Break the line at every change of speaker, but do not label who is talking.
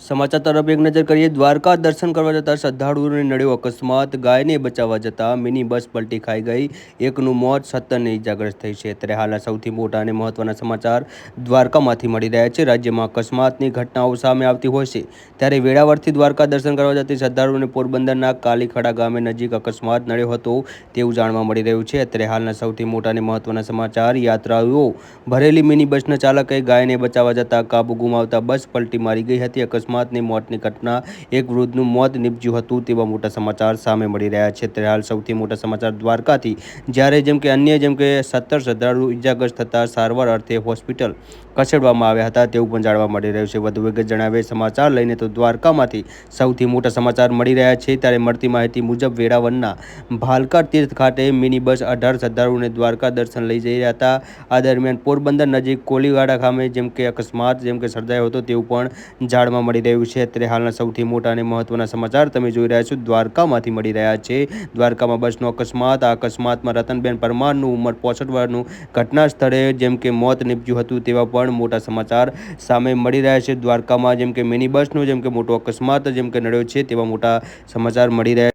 સમાચાર તરફ એક નજર કરીએ. દ્વારકા દર્શન કરવા જતા શ્રદ્ધાળુઓને નડ્યો અકસ્માત, ગાયને બચાવવા જતા મિની બસ પલટી ખાઈ ગઈ. એકનું મોત સત્તરને ઇજાગ્રસ્ત થઈ છે. ત્યારે હાલના સૌથી મોટા અને મહત્વના સમાચાર દ્વારકામાંથી મળી રહ્યા છે. રાજ્યમાં અકસ્માતની ઘટનાઓ સામે આવતી હોય છે. ત્યારે વેળાવરથી દ્વારકા દર્શન કરવા જતી શ્રદ્ધાળુઓને પોરબંદરના કાલીખડા ગામે નજીક અકસ્માત નડ્યો હતો તેવું જાણવા મળી રહ્યું છે. અત્યારે હાલના સૌથી મોટા અને મહત્વના સમાચાર, યાત્રાળુઓ ભરેલી મિની બસના ચાલકે ગાયને બચાવવા જતા કાબુ ગુમાવતા બસ પલટી મારી ગઈ હતી. અકસ્માતની મોતની ઘટના એક વૃદ્ધનું મોત નીપજ્યું હતું તેવા મોટા સમાચાર સામે મળી રહ્યા છે. ત્યારે હાલ સૌથી મોટા સમાચાર દ્વારકાથી, જ્યારે જેમ કે અન્ય જેમ કે સત્તર શ્રદ્ધાળુ ઇજાગ્રસ્ત થતાં સારવાર અર્થે હોસ્પિટલ ખસેડવામાં આવ્યા હતા તેવું પણ જાણવા મળી રહ્યું છે. વધુ વિગત જણાવે સમાચાર લઈને તો દ્વારકામાંથી સૌથી મોટા સમાચાર મળી રહ્યા છે. ત્યારે મળતી માહિતી મુજબ વેરાવળના ભાલકા તીર્થ ખાતે મિની બસ અઢાર શ્રદ્ધાળુઓને દ્વારકા દર્શન લઈ જઈ રહ્યા હતા. આ દરમિયાન પોરબંદર નજીક કોલીવાડા ખામે જેમ કે અકસ્માત જેમ કે સર્જાયો હતો તેવું પણ જાણવા મળી રહ્યું છે. અત્યારે હાલના સૌથી મોટા અને મહત્વના સમાચાર તમે જોઈ રહ્યા છો. દ્વારકામાંથી મળી રહ્યા છે. દ્વારકામાં બસનો અકસ્માત. આ અકસ્માતમાં રતનબેન પરમારનું ઉંમર પોસઠ વર્ષનું ઘટના સ્થળે જેમ કે મોત નીપજ્યું હતું તેવા પણ મોટા સમાચાર સામે મળી રહ્યા છે. દ્વારકામાં જેમ કે મિની બસનો જેમ કે મોટો અકસ્માત, જેમ કે નડ્યો છે તેવા મોટા સમાચાર મળી રહ્યા